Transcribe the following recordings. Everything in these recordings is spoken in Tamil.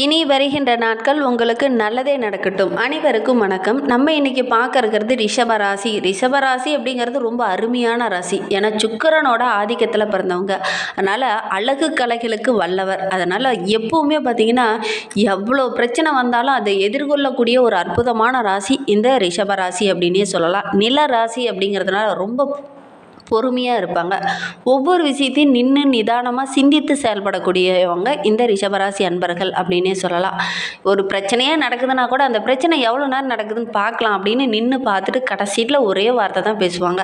இனி வருகின்ற நாட்கள் உங்களுக்கு நல்லதே நடக்கட்டும். அனைவருக்கும் வணக்கம். நம்ம இன்னைக்கு பார்க்க இருக்கிறது ரிஷபராசி அப்படிங்கிறது ரொம்ப அருமையான ராசி. ஏன்னா சுக்கிரனோட ஆதிக்கத்தில் பிறந்தவங்க. அதனால் அழகு கலைகளுக்கு வல்லவர். அதனால் எப்பவுமே பார்த்தீங்கன்னா எவ்வளோ பிரச்சனை வந்தாலும் அதை எதிர்கொள்ளக்கூடிய ஒரு அற்புதமான ராசி இந்த ரிஷபராசி அப்படின்னே சொல்லலாம். நில ராசி அப்படிங்கிறதுனால ரொம்ப பொறுமையாக இருப்பாங்க. ஒவ்வொரு விஷயத்தையும் நின்று நிதானமாக சிந்தித்து செயல்படக்கூடியவங்க இந்த ரிஷபராசி அன்பர்கள் அப்படின்னே சொல்லலாம். ஒரு பிரச்சனையே நடக்குதுன்னா கூட அந்த பிரச்சனை எவ்வளோ நேரம் நடக்குதுன்னு பார்க்கலாம் அப்படின்னு நின்று பார்த்துட்டு கடைசியில் ஒரே வார்த்தை தான் பேசுவாங்க.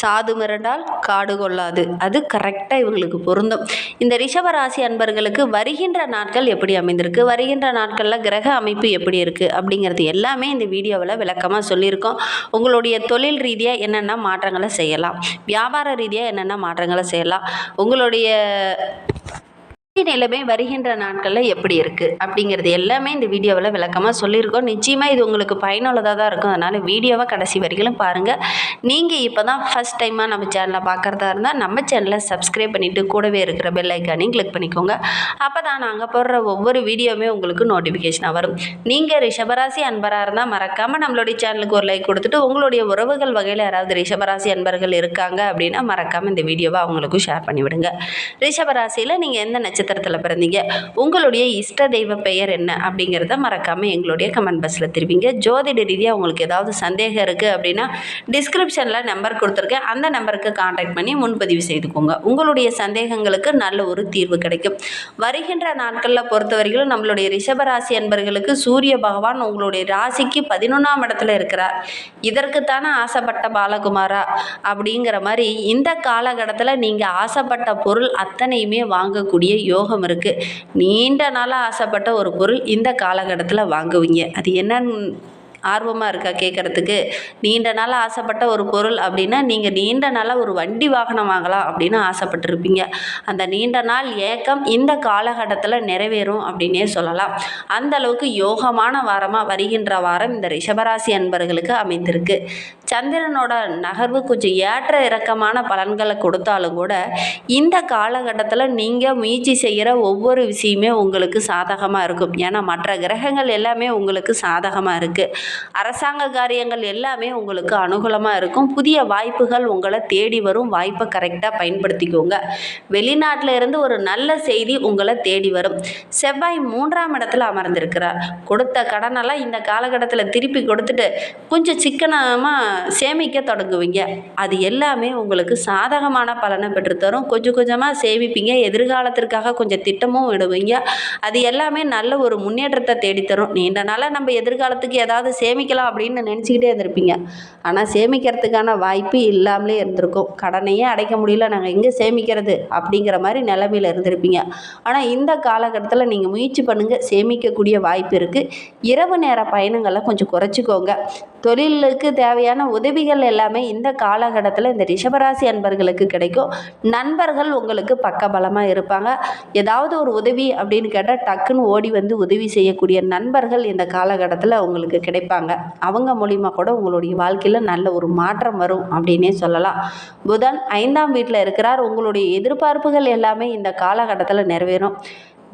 சாது மிரண்டால் காடு கொள்ளாது. அது கரெக்டாக இவங்களுக்கு பொருந்தும். இந்த ரிஷபராசி அன்பர்களுக்கு வருகின்ற நாட்கள் எப்படி அமைந்திருக்கு? வருகின்ற நாட்களில் கிரக அமைப்பு எப்படி இருக்குது அப்படிங்கிறது எல்லாமே இந்த வீடியோவில் விளக்கமாக சொல்லியிருக்கோம். உங்களுடைய தொழில் ரீதியாக என்னென்ன மாற்றங்களை செய்யலாம்? வியாபார ரீதியாக என்னென்ன மாற்றங்களை செய்யலாம்? உங்களுடைய நிலைமை வருகின்ற நாட்களில் எப்படி இருக்குது அப்படிங்கிறது எல்லாமே இந்த வீடியோவில் விளக்கமாக சொல்லியிருக்கோம். நிச்சயமாக இது உங்களுக்கு பயனுள்ளதாக தான் இருக்கும். அதனால் வீடியோவை கடைசி வரைக்கும் பாருங்கள் நீங்கள் இப்போ தான் ஃபஸ்ட் டைமாக நம்ம சேனலை பார்க்குறதா இருந்தால் நம்ம சேனலை சப்ஸ்கிரைப் பண்ணிவிட்டு கூடவே இருக்கிற பெல் ஐக்கானையும் கிளிக் பண்ணிக்கோங்க. அப்போ தான் நாங்கள் போடுற ஒவ்வொரு வீடியோவுமே உங்களுக்கு நோட்டிஃபிகேஷனாக வரும். நீங்கள் ரிஷபராசி அன்பராக இருந்தால் மறக்காமல் நம்மளுடைய சேனலுக்கு ஒரு லைக் கொடுத்துட்டு உங்களுடைய உறவுகள் வகையில் யாராவது ரிஷபராசி அன்பர்கள் இருக்காங்க அப்படின்னா மறக்காமல் இந்த வீடியோவை அவங்களுக்கும் ஷேர் பண்ணிவிடுங்க. ரிஷபராசியில் நீங்கள் எந்த நட்சத்திரம் நட்சத்திரத்தில் பிறந்தீங்க. உங்களுடைய இஷ்ட தெய்வ பெயர் என்ன அப்படிங்கிறத மறக்காமல் எங்களுடைய கமெண்ட் பாக்ஸில் திருப்பிங்க ஜோதிட ரீதியாக உங்களுக்கு ஏதாவது சந்தேகம் இருக்குது அப்படின்னா டிஸ்கிரிப்ஷனில் நம்பர் கொடுத்துருக்கேன். அந்த நம்பருக்கு காண்டாக்ட் பண்ணி முன்பதிவு செய்துக்கோங்க. உங்களுடைய சந்தேகங்களுக்கு நல்ல ஒரு தீர்வு கிடைக்கும். வருகின்ற நாட்களில் பொறுத்தவரையிலும் நம்மளுடைய ரிஷபராசி அன்பர்களுக்கு சூரிய பகவான் உங்களுடைய ராசிக்கு பதினொன்றாம் இடத்துல இருக்கிறார். இதற்குத்தானே ஆசைப்பட்ட பாலகுமாரா அப்படிங்கிற மாதிரி இந்த காலகட்டத்தில் நீங்கள் ஆசைப்பட்ட பொருள் அத்தனையுமே வாங்கக்கூடிய யோ யோகம் இருக்குது நீண்ட நாளாக ஆசைப்பட்ட ஒரு பொருள் இந்த காலகட்டத்தில் வாங்குவீங்க. அது என்னன்னு ஆர்வமாக இருக்கா கேட்குறதுக்கு நீண்ட நாளாக ஆசைப்பட்ட ஒரு பொருள் அப்படின்னா நீங்கள் நீண்ட நாளாக ஒரு வண்டி வாகனம் வாங்கலாம் அப்படின்னு ஆசைப்பட்டிருப்பீங்க. அந்த நீண்ட நாள் ஏக்கம் இந்த காலகட்டத்தில் நிறைவேறும் அப்படின்னே சொல்லலாம். அந்த அளவுக்கு யோகமான வாரமாக வருகின்ற வாரம் இந்த ரிஷபராசி அன்பர்களுக்கு அமைந்திருக்கு. சந்திரனோட நகர்வு கொஞ்சம் ஏற்ற இறக்கமான பலன்களை கொடுத்தாலும் கூட இந்த காலகட்டத்தில் நீங்கள் முயற்சி செய்கிற ஒவ்வொரு விஷயமே உங்களுக்கு சாதகமாக இருக்கும். ஏன்னா மற்ற கிரகங்கள் எல்லாமே உங்களுக்கு சாதகமாக இருக்குது அரசாங்க காரியங்கள் எல்லாமே உங்களுக்கு அனுகூலமாக இருக்கும். புதிய வாய்ப்புகள் உங்களை தேடி வரும். வாய்ப்பை கரெக்டாக பயன்படுத்திக்கோங்க. வெளிநாட்டில் இருந்து ஒரு நல்ல செய்தி உங்களை தேடி வரும். செவ்வாய் மூன்றாம் இடத்துல அமர்ந்திருக்கிறார். கொடுத்த கடனெல்லாம் இந்த காலகட்டத்தில் திருப்பி கொடுத்துட்டு கொஞ்சம் சிக்கனமாக சேமிக்க தொடங்குவீங்க. அது எல்லாமே உங்களுக்கு சாதகமான பலனை பெற்றுத்தரும். கொஞ்சம் கொஞ்சமாக சேமிப்பீங்க. எதிர்காலத்திற்காக கொஞ்சம் திட்டமும் விடுவீங்க. அது எல்லாமே நல்ல ஒரு முன்னேற்றத்தை தேடித்தரும். நீண்ட நாளாக நம்ம எதிர்காலத்துக்கு ஏதாவது சேமிக்கலாம் அப்படின்னு நினச்சிக்கிட்டே இருந்திருப்பீங்க. ஆனால் சேமிக்கிறதுக்கான வாய்ப்பு இல்லாமலே இருந்திருக்கும். கடனையே அடைக்க முடியல. நாங்கள் எங்கே சேமிக்கிறது? அப்படிங்கிற மாதிரி நிலமையில இருந்திருப்பீங்க. ஆனால் இந்த காலகட்டத்தில் நீங்கள் முயற்சி பண்ணுங்கள் சேமிக்கக்கூடிய வாய்ப்பு இருக்குது இரவு நேர பயணங்களை கொஞ்சம் குறைச்சிக்கோங்க. தொழிலுக்கு தேவையான உதவிகள் எல்லாமே இந்த காலகட்டத்தில் இந்த ரிஷபராசி அன்பர்களுக்கு கிடைக்கும். நண்பர்கள் உங்களுக்கு பக்கபலமாக இருப்பாங்க. ஏதாவது ஒரு உதவி அப்படின்னு கேட்டால் டக்குன்னு ஓடி வந்து உதவி செய்யக்கூடிய நண்பர்கள் இந்த காலகட்டத்தில் உங்களுக்கு கிடைப்பாங்க. அவங்க மூலிமா கூட உங்களுடைய வாழ்க்கையில் நல்ல ஒரு மாற்றம் வரும் அப்படின்னே சொல்லலாம். புதன் ஐந்தாம் வீட்டில் இருக்கிறார். உங்களுடைய எதிர்பார்ப்புகள் எல்லாமே இந்த காலகட்டத்தில் நிறைவேறும்.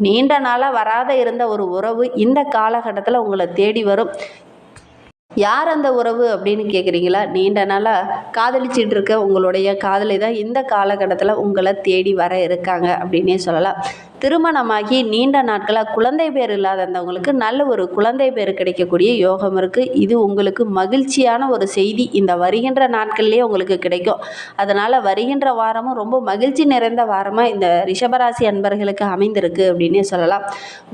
நீண்ட நாளாக வராத இருந்த ஒரு உறவு இந்த காலகட்டத்தில் உங்களை தேடி வரும். யார் அந்த உறவு அப்படின்னு கேட்குறீங்களா நீண்ட நாளாக காதலிச்சிட்டு இருக்க உங்களுடைய காதலி தான் இந்த காலகட்டத்தில் உங்களை தேடி வர இருக்காங்க அப்படின்னே சொல்லலாம். திருமணமாகி நீண்ட நாட்களாக குழந்தை பேர் இல்லாதவங்களுக்கு நல்ல ஒரு குழந்தை பேர் கிடைக்கக்கூடிய யோகம் இருக்குது இது உங்களுக்கு மகிழ்ச்சியான ஒரு செய்தி. இந்த வருகின்ற நாட்கள்லேயே உங்களுக்கு கிடைக்கும். அதனால் வருகின்ற வாரமும் ரொம்ப மகிழ்ச்சி நிறைந்த வாரமாக இந்த ரிஷபராசி அன்பர்களுக்கு அமைந்திருக்கு அப்படின்னே சொல்லலாம்.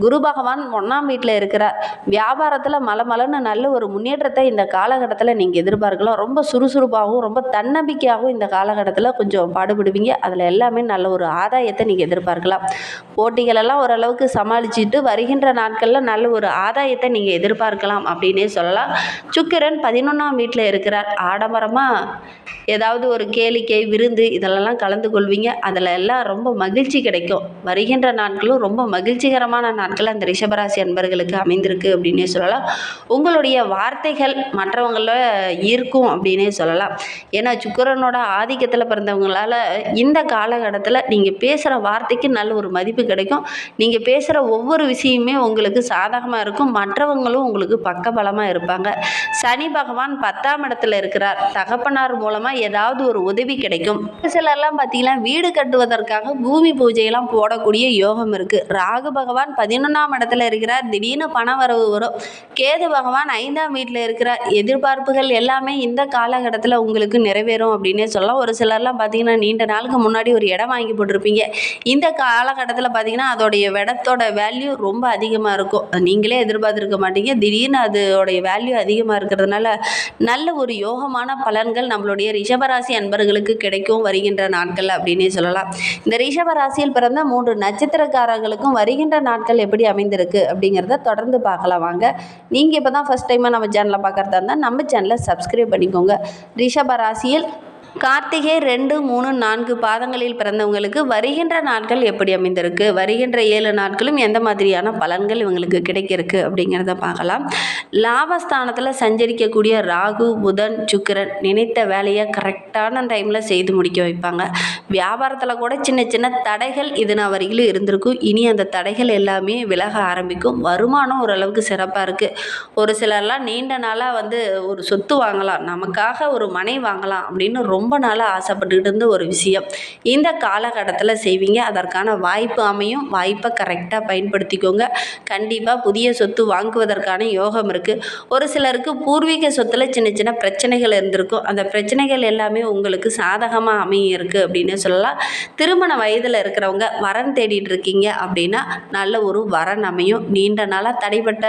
குரு பகவான் ஒன்றாம் வீட்டில் இருக்கிறார். வியாபாரத்தில் மலமலன்னு நல்ல ஒரு முன்னேற்றத்தை இந்த காலகட்டத்தில் நீங்கள் எதிர்பார்க்கலாம். ரொம்ப சுறுசுறுப்பாகவும் ரொம்ப தன்னம்பிக்கையாகவும் இந்த காலகட்டத்தில் கொஞ்சம் பாடுபடுவீங்க. அதில் எல்லாமே நல்ல ஒரு ஆதாயத்தை நீங்கள் எதிர்பார்க்கலாம். போட்டிகளெல்லாம் ஓரளவுக்கு சமாளிச்சுட்டு வருகின்ற நாட்களில் நல்ல ஒரு ஆதாயத்தை நீங்கள் எதிர்பார்க்கலாம் அப்படின்னே சொல்லலாம். சுக்கிரன் பதினொன்றாம் வீட்டில் இருக்கிறார். ஆடம்பரமாக ஏதாவது ஒரு கேளிக்கை விருந்து இதிலெல்லாம் கலந்து கொள்வீங்க. அதில் எல்லாம் ரொம்ப மகிழ்ச்சி கிடைக்கும். வருகின்ற நாட்களும் ரொம்ப மகிழ்ச்சிகரமான நாட்கள் அந்த ரிஷபராசி அன்பர்களுக்கு அமைந்திருக்கு அப்படின்னே சொல்லலாம். உங்களுடைய வார்த்தைகள் மற்றவங்கள ஈர்க்கும் அப்படின்னே சொல்லலாம். ஏன்னா சுக்கிரனோட ஆதிக்கத்தில் பிறந்தவங்களால இந்த காலகட்டத்தில் நீங்கள் பேசுகிற வார்த்தைக்கு நல்ல ஒரு மதிப்பு உங்களுக்கு கிடைக்கும். நீங்கள் பேசுகிற ஒவ்வொரு விஷயமே உங்களுக்கு சாதகமாக இருக்கும். மற்றவங்களும் உங்களுக்கு பக்கபலமாக இருப்பாங்க. சனி பகவான் பத்தாம் இடத்துல இருக்கிறார். தகப்பனார் மூலமாக ஏதாவது ஒரு உதவி கிடைக்கும். ஒரு சிலர்லாம் பார்த்தீங்கன்னா வீடு கட்டுவதற்காக பூமி பூஜையெல்லாம் போடக்கூடிய யோகம் இருக்குது ராகு பகவான் பதினொன்றாம் இடத்துல இருக்கிறார். திடீர்னு பண வரவு வரும். கேது பகவான் ஐந்தாம் வீட்டில் இருக்கிறார். எதிர்பார்ப்புகள் எல்லாமே இந்த காலகட்டத்தில் உங்களுக்கு நிறைவேறும் அப்படின்னே சொல்லலாம். ஒரு சிலர்லாம் பார்த்தீங்கன்னா நீண்ட நாளுக்கு முன்னாடி ஒரு இடம் வாங்கி போட்டிருப்பீங்க. இந்த காலகட்டத்தில் பார்த்தீங்கன்னா அதோடைய இடத்தோட வேல்யூ ரொம்ப அதிகமாக இருக்கும். நீங்களே எதிர்பார்த்துருக்க மாட்டீங்க. திடீர்னு அதோடைய வேல்யூ அதிகமாக இருக்கிறதுனால நல்ல ஒரு யோகமான பலன்கள் நம்மளுடைய ரிஷபராசி அன்பர்களுக்கு கிடைக்கும் வருகின்ற நாட்கள் அப்படின்னே சொல்லலாம். இந்த ரிஷபராசியில் பிறந்த மூன்று நட்சத்திரக்காரர்களுக்கும் வருகின்ற நாட்கள் எப்படி அமைந்திருக்கு அப்படிங்கிறத தொடர்ந்து பார்க்கலாம் வாங்க. நீங்கள் இப்போ தான் ஃபஸ்ட் டைமாக நம்ம சேனலை பார்க்குறதா இருந்தால் நம்ம சேனலை சப்ஸ்கிரைப் பண்ணிக்கோங்க. ரிஷபராசியில் கார்த்திகை ரெண்டு மூணு நான்கு பாதங்களில் பிறந்தவங்களுக்கு வருகின்ற நாட்கள் எப்படி அமைந்திருக்கு? வருகின்ற ஏழு நாட்களும் எந்த மாதிரியான பலன்கள் இவங்களுக்கு கிடைக்கிருக்கு அப்படிங்கிறத பார்க்கலாம். லாபஸ்தானத்தில் சஞ்சரிக்கக்கூடிய ராகு புதன் சுக்கரன் நினைத்த வேலையை கரெக்டான டைமில் செய்து முடிக்க வைப்பாங்க. வியாபாரத்தில் கூட சின்ன சின்ன தடைகள் இது நான் வரையிலும் இருந்திருக்கும். இனி அந்த தடைகள் எல்லாமே விலக ஆரம்பிக்கும். வருமானம் ஓரளவுக்கு சிறப்பாக இருக்குது ஒரு சிலர்லாம் நீண்ட நாளாக வந்து ஒரு சொத்து வாங்கலாம். நமக்காக ஒரு மனை வாங்கலாம் அப்படின்னு ரொம்ப ரொம்ப நாளாக ஆசைப்பட்டுக்கிட்டு இருந்த ஒரு விஷயம். இந்த காலகட்டத்தில் செய்வீங்க. அதற்கான வாய்ப்பு அமையும். வாய்ப்பை கரெக்டாக பயன்படுத்திக்கோங்க. கண்டிப்பாக புதிய சொத்து வாங்குவதற்கான யோகம் இருக்குது ஒரு சிலருக்கு பூர்வீக சொத்தில் சின்ன சின்ன பிரச்சனைகள் இருந்திருக்கும். அந்த பிரச்சனைகள் எல்லாமே உங்களுக்கு சாதகமாக அமையும் இருக்குது அப்படின்னு சொல்லலாம். திருமண வயதில் இருக்கிறவங்க வரன் தேடிட்டு இருக்கீங்க அப்படின்னா நல்ல ஒரு வரன் அமையும். நீண்ட நாளாக தடைப்பட்ட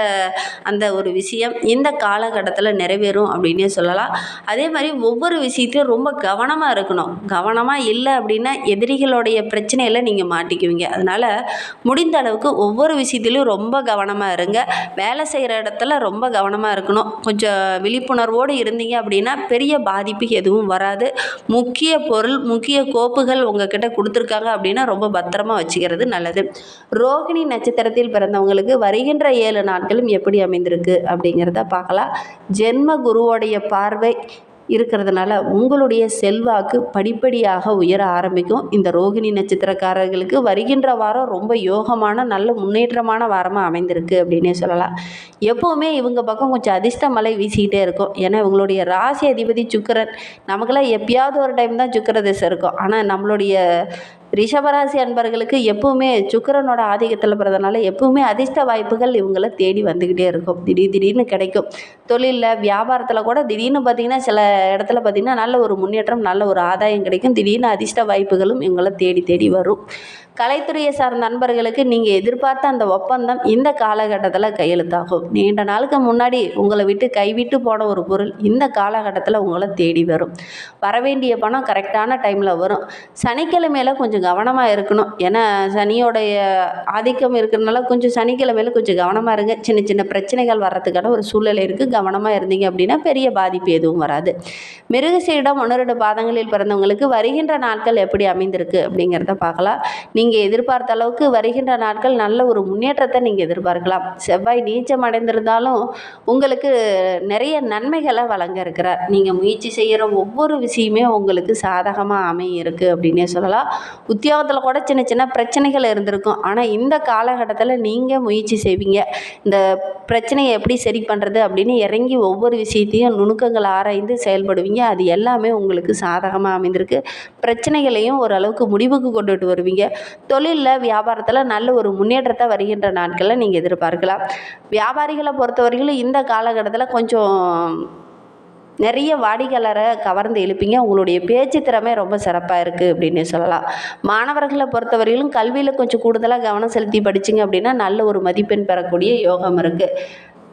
அந்த ஒரு விஷயம் இந்த காலகட்டத்தில் நிறைவேறும் அப்படின்னே சொல்லலாம். அதே மாதிரி ஒவ்வொரு விஷயத்தையும் ரொம்ப கவனமாக இருக்கணும். கவனமாக இல்லை அப்படின்னா எதிரிகளுடைய பிரச்சனையில் நீங்கள் மாட்டிக்குவீங்க. அதனால் முடிந்த அளவுக்கு ஒவ்வொரு விஷயத்துலையும் ரொம்ப கவனமாக இருங்க. வேலை செய்கிற இடத்துல ரொம்ப கவனமாக இருக்கணும். கொஞ்சம் விழிப்புணர்வோடு இருந்தீங்க அப்படின்னா பெரிய பாதிப்பு எதுவும் வராது. முக்கிய பொருள் முக்கிய கோப்புகள் உங்ககிட்ட கொடுத்துருக்காங்க அப்படின்னா ரொம்ப பத்திரமாக வச்சுக்கிறது நல்லது. ரோகிணி நட்சத்திரத்தில் பிறந்தவங்களுக்கு வருகின்ற ஏழு நாட்களும் எப்படி அமைந்திருக்கு அப்படிங்கிறத பார்க்கலாம். ஜென்ம குருவோடைய பார்வை இருக்கிறதுனால உங்களுடைய செல்வாக்கு படிப்படியாக உயர ஆரம்பிக்கும். இந்த ரோகிணி நட்சத்திரக்காரர்களுக்கு வருகின்ற வாரம் ரொம்ப யோகமான நல்ல முன்னேற்றமான வாரமாக அமைந்திருக்கு அப்படின்னே சொல்லலாம். எப்போவுமே இவங்க பக்கம் கொஞ்சம் அதிர்ஷ்ட மலை வீசிக்கிட்டே இருக்கும். ஏன்னா இவங்களுடைய ராசி அதிபதி சுக்கரன் நமக்கெல்லாம் எப்பயாவது ஒரு டைம் தான் சுக்கர திசை இருக்கும். ஆனால் நம்மளுடைய ரிஷபராசி அன்பர்களுக்கு எப்பவுமே சுக்கரனோட ஆதிக்கத்தில் பிறந்தனால எப்பவுமே அதிர்ஷ்ட வாய்ப்புகள் இவங்களை தேடி வந்துக்கிட்டே இருக்கும். திடீர் திடீர்னு கிடைக்கும். தொழிலில் வியாபாரத்தில் கூட திடீர்னு பார்த்திங்கன்னா சில இடத்துல பார்த்திங்கன்னா நல்ல ஒரு முன்னேற்றம் நல்ல ஒரு ஆதாயம் கிடைக்கும். திடீர்னு அதிர்ஷ்ட வாய்ப்புகளும் இவங்களை தேடி தேடி வரும். கலைத்துறையை சார்ந்த நண்பர்களுக்கு நீங்கள் எதிர்பார்த்த அந்த ஒப்பந்தம் இந்த காலகட்டத்தில் கையெழுத்தாகும். நீண்ட நாளுக்கு முன்னாடி உங்களை விட்டு கைவிட்டு போன ஒரு பொருள் இந்த காலகட்டத்தில் உங்களை தேடி வரும். வரவேண்டிய பணம் கரெக்டான டைமில் வரும். சனிக்கிழமையில கொஞ்சம் கவனமாக இருக்கணும். ஏன்னா சனியோடைய ஆதிக்கம் இருக்கிறதுனால கொஞ்சம் சனிக்கிழமையில கொஞ்சம் கவனமாக இருங்க. சின்ன சின்ன பிரச்சனைகள் வர்றதுக்கான ஒரு சூழ்நிலை இருக்குது கவனமாக இருந்தீங்க அப்படின்னா பெரிய பாதிப்பு எதுவும் வராது. மிருகசீடம் ஒன்று ரெண்டு பாதங்களில் பிறந்தவங்களுக்கு வருகின்ற நாட்கள் எப்படி அமைந்திருக்கு அப்படிங்கிறத பார்க்கலாம். நீங்கள் எதிர்பார்த்த அளவுக்கு வருகின்ற நாட்கள் நல்ல ஒரு முன்னேற்றத்தை நீங்கள் எதிர்பார்க்கலாம். செவ்வாய் நீச்சம் அடைந்திருந்தாலும் உங்களுக்கு நிறைய நன்மைகளை வழங்க இருக்கிறார். நீங்கள் முயற்சி செய்கிற ஒவ்வொரு விஷயமே உங்களுக்கு சாதகமாக அமையும் இருக்குது அப்படின்னே சொல்லலாம். உத்தியோகத்தில் கூட சின்ன சின்ன பிரச்சனைகள் இருந்திருக்கும். ஆனால் இந்த காலகட்டத்தில் நீங்கள் முயற்சி செய்வீங்க. இந்த பிரச்சனையை எப்படி சரி பண்ணுறது அப்படின்னு இறங்கி ஒவ்வொரு விஷயத்தையும் நுணுக்கங்கள் ஆராய்ந்து செயல்படுவீங்க. அது எல்லாமே உங்களுக்கு சாதகமாக அமைந்திருக்கு. பிரச்சனைகளையும் ஓரளவுக்கு முடிவுக்கு கொண்டுட்டு வருவீங்க. தொழிலில் வியாபாரத்தில் நல்ல ஒரு முன்னேற்றத்தை வருகின்ற நாட்களில் நீங்கள் எதிர்பார்க்கலாம். வியாபாரிகளை பொறுத்தவரையிலும் இந்த காலகட்டத்தில் கொஞ்சம் நிறைய வாடிக்கையாளரை கவர்ந்து எழுப்பீங்க. உங்களுடைய பேச்சு திறமை ரொம்ப சிறப்பாக இருக்குது அப்படின்னு சொல்லலாம். மாணவர்களை பொறுத்தவரையிலும் கல்வியில் கொஞ்சம் கூடுதலாக கவனம் செலுத்தி படிச்சிங்க அப்படின்னா நல்ல ஒரு மதிப்பெண் பெறக்கூடிய யோகம் இருக்குது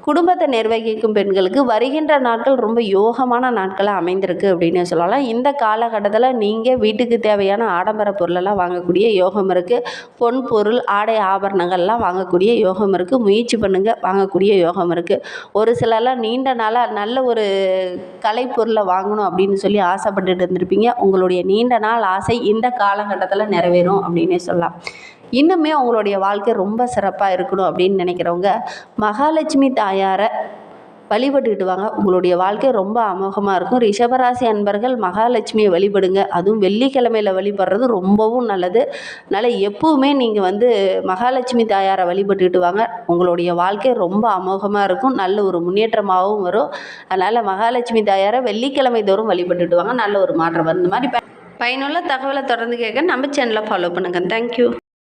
குடும்பத்தை நிர்வகிக்கும் பெண்களுக்கு வருகின்ற நாட்கள் ரொம்ப யோகமான நாட்களாக அமைந்திருக்கு அப்படின்னு சொல்லலாம். இந்த காலகட்டத்தில் நீங்கள் வீட்டுக்கு தேவையான ஆடம்பர பொருளெல்லாம் வாங்கக்கூடிய யோகம் இருக்குது பொன் பொருள் ஆடை ஆபரணங்கள்லாம் வாங்கக்கூடிய யோகம் இருக்குது முயற்சி பண்ணுங்கள் வாங்கக்கூடிய யோகம் இருக்குது ஒரு சிலர்லாம் நீண்ட நாளாக நல்ல ஒரு கலைப்பொருளை வாங்கணும் அப்படின்னு சொல்லி ஆசைப்பட்டுட்டு இருந்திருப்பீங்க. உங்களுடைய நீண்ட நாள் ஆசை இந்த காலகட்டத்தில் நிறைவேறும் அப்படின்னே சொல்லலாம். இன்னுமே அவங்களுடைய வாழ்க்கை ரொம்ப சிறப்பாக இருக்கணும் அப்படின்னு நினைக்கிறவங்க மகாலட்சுமி தாயாரை வழிபட்டுக்கிட்டு வாங்க. உங்களுடைய வாழ்க்கை ரொம்ப அமோகமாக இருக்கும். ரிஷபராசி அன்பர்கள் மகாலட்சுமியை வழிபடுங்க. அதுவும் வெள்ளிக்கிழமையில் வழிபடுறது ரொம்பவும் நல்லது. அதனால் எப்போவுமே நீங்கள் வந்து மகாலட்சுமி தாயாரை வழிபட்டுக்கிட்டு வாங்க. உங்களுடைய வாழ்க்கை ரொம்ப அமோகமாக இருக்கும். நல்ல ஒரு முன்னேற்றமாகவும் வரும். அதனால் மகாலட்சுமி தாயாரை வெள்ளிக்கிழமை தோறும் வழிபட்டுட்டு வாங்க. நல்ல ஒரு மாற்றம் வரும். இந்த மாதிரி பயனுள்ள தகவலை தொடர்ந்து கேட்க நம்ம சேனலை ஃபாலோ பண்ணுங்கள் தேங்க்யூ